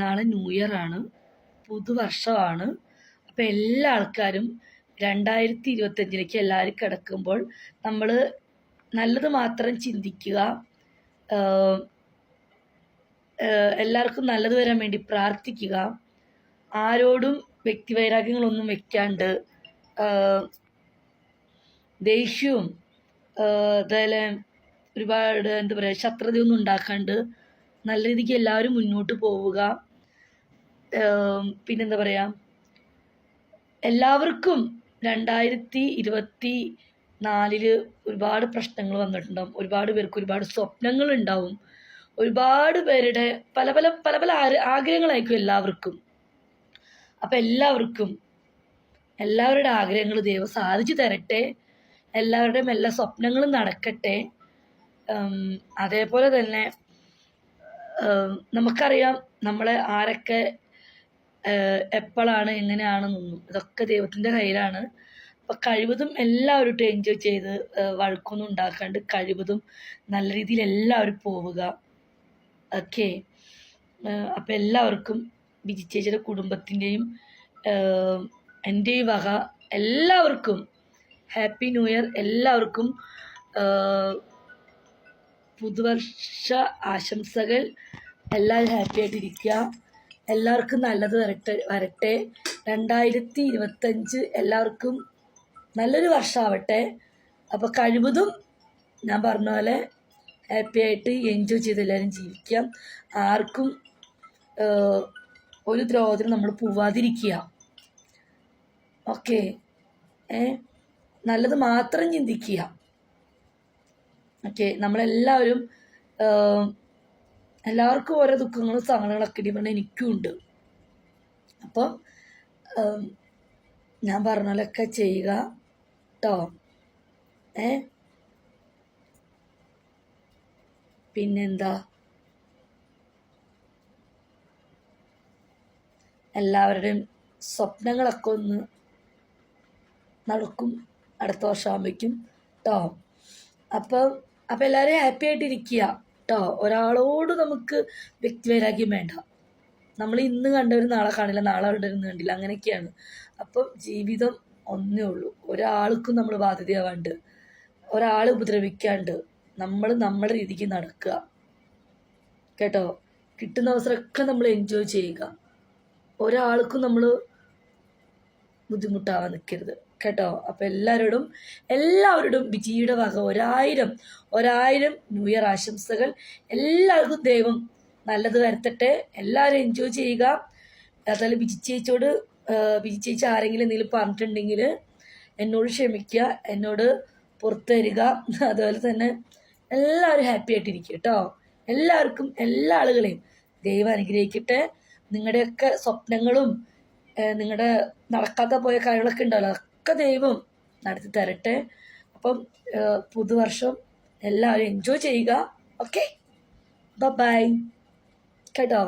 നാളെ new year ആണ് പുതുവർഷമാണ്. അപ്പോൾ എല്ലാ ആൾക്കാരും രണ്ടായിരത്തി ഇരുപത്തഞ്ചിലേക്ക് എല്ലാവരും കിടക്കുമ്പോൾ നമ്മൾ നല്ലത് മാത്രം ചിന്തിക്കുക. എല്ലാവർക്കും നല്ലത് വരാൻ വേണ്ടി പ്രാർത്ഥിക്കുക. ആരോടും വ്യക്തിവൈരാഗ്യങ്ങളൊന്നും വെക്കാണ്ട് ദേഷ്യവും അതുപോലെ ഒരുപാട് എന്താ പറയുക ശത്രുതയൊന്നും ഉണ്ടാക്കാണ്ട് നല്ല രീതിക്ക് എല്ലാവരും മുന്നോട്ട് പോവുക. പിന്നെന്താ പറയുക എല്ലാവർക്കും രണ്ടായിരത്തി ഇരുപത്തി നാലിൽ ഒരുപാട് പ്രശ്നങ്ങൾ വന്നിട്ടുണ്ടാവും. ഒരുപാട് പേർക്ക് ഒരുപാട് സ്വപ്നങ്ങൾ ഉണ്ടാവും. ഒരുപാട് പേരുടെ പല പല പല പല ആഗ്രഹങ്ങളായിരിക്കും എല്ലാവർക്കും. അപ്പം എല്ലാവർക്കും എല്ലാവരുടെ ആഗ്രഹങ്ങൾ ദൈവം സാധിച്ചു തരട്ടെ. എല്ലാവരുടെയും എല്ലാ സ്വപ്നങ്ങളും നടക്കട്ടെ. അതേപോലെ തന്നെ നമുക്കറിയാം നമ്മളെ ആരൊക്കെ എപ്പോഴാണ് എങ്ങനെയാണെന്നൊന്നും ഇതൊക്കെ ദൈവത്തിന്റെ കയ്യിലാണ്. അപ്പം കഴിവതും എല്ലാവരും എൻജോയ് ചെയ്ത് വഴക്കൊന്നും ഉണ്ടാക്കാണ്ട് കഴിവതും നല്ല രീതിയിൽ എല്ലാവരും പോവുക. ഓക്കെ. അപ്പം എല്ലാവർക്കും ബിജി ചേച്ചിയുടെ കുടുംബത്തിന്റെയും എന്റെ വക എല്ലാവർക്കും ഹാപ്പി ന്യൂ ഇയർ. എല്ലാവർക്കും പുതുവർഷ ആശംസകൾ. എല്ലാവരും ഹാപ്പി ആയിട്ടിരിക്കുക. എല്ലാവർക്കും നല്ലത് വരട്ടെ വരട്ടെ. രണ്ടായിരത്തി ഇരുപത്തഞ്ച് എല്ലാവർക്കും നല്ലൊരു വർഷമാവട്ടെ. അപ്പോൾ കഴിവതും ഞാൻ പറഞ്ഞ പോലെ ഹാപ്പി ആയിട്ട് എൻജോയ് ചെയ്ത് എല്ലാവരും ജീവിക്കാം. ആർക്കും ഒരു ദ്രോഹത്തിനും നമ്മൾ പോവാതിരിക്കുക. ഓക്കെ ഏ നല്ലത് മാത്രം ചിന്തിക്കുക. ഓക്കെ നമ്മളെല്ലാവരും എല്ലാവർക്കും ഓരോ ദുഃഖങ്ങളും സങ്കടങ്ങളൊക്കെ ഇടിപെട എനിക്കും ഉണ്ട്. അപ്പം ഞാൻ പറഞ്ഞ ചെയ്യുക കേട്ടോ ഏ? പിന്നെന്താ? എല്ലാവരുടെയും സ്വപ്നങ്ങളൊക്കെ ഒന്ന് നടക്കും. അടുത്ത വർഷം വർഷമാകുമ്പോഴേക്കും കേട്ടോ അപ്പം അപ്പം എല്ലാവരും ഹാപ്പി ആയിട്ടിരിക്കുക കേട്ടോ ഒരാളോട് നമുക്ക് വ്യക്തിവൈരാഗ്യം വേണ്ട. നമ്മൾ ഇന്ന് കണ്ടവർ നാളെ കാണില്ല നാളെ കണ്ടവരും കണ്ടില്ല. അങ്ങനെയൊക്കെയാണ്. അപ്പം ജീവിതം ഒന്നേ ഉള്ളൂ. ഒരാൾക്കും നമ്മൾ ബാധ്യതയാവാണ്ട് ഒരാൾ ഉപദ്രവിക്കാണ്ട് നമ്മൾ നമ്മുടെ രീതിക്ക് നടക്കുക. കേട്ടോ? കിട്ടുന്ന അവസരമൊക്കെ നമ്മൾ എൻജോയ് ചെയ്യുക. ഒരാൾക്കും നമ്മൾ ബുദ്ധിമുട്ടാവാൻ നിൽക്കരുത്. കേട്ടോ. അപ്പോൾ എല്ലാവരോടും എല്ലാവരോടും ബിജിയുടെ വക. ഒരായിരം ഒരായിരം ന്യൂ ഇയർ ആശംസകൾ. എല്ലാവർക്കും ദൈവം നല്ലത് വരുത്തട്ടെ. എല്ലാവരും എൻജോയ് ചെയ്യുക. അതുപോലെ ബിജി ചേച്ചിയോട് ബിജി ചേച്ചി ആരെങ്കിലും എന്തെങ്കിലും പറഞ്ഞിട്ടുണ്ടെങ്കിൽ എന്നോട് ക്ഷമിക്കുക. എന്നോട് പുറത്ത് തരിക. അതുപോലെ തന്നെ എല്ലാവരും ഹാപ്പി ആയിട്ടിരിക്കുക കേട്ടോ. എല്ലാവർക്കും എല്ലാ ആളുകളെയും ദൈവം അനുഗ്രഹിക്കട്ടെ. നിങ്ങളുടെയൊക്കെ സ്വപ്നങ്ങളും നിങ്ങളുടെ നടക്കാത്ത പോയ കാര്യങ്ങളൊക്കെ ഉണ്ടാവല്ലോ അതൊക്കെ ദൈവം നടത്തി തരട്ടെ. അപ്പം പുതുവർഷം എല്ലാവരും എൻജോയ് ചെയ്യുക. ഓക്കെ ബൈ കേട്ടോ?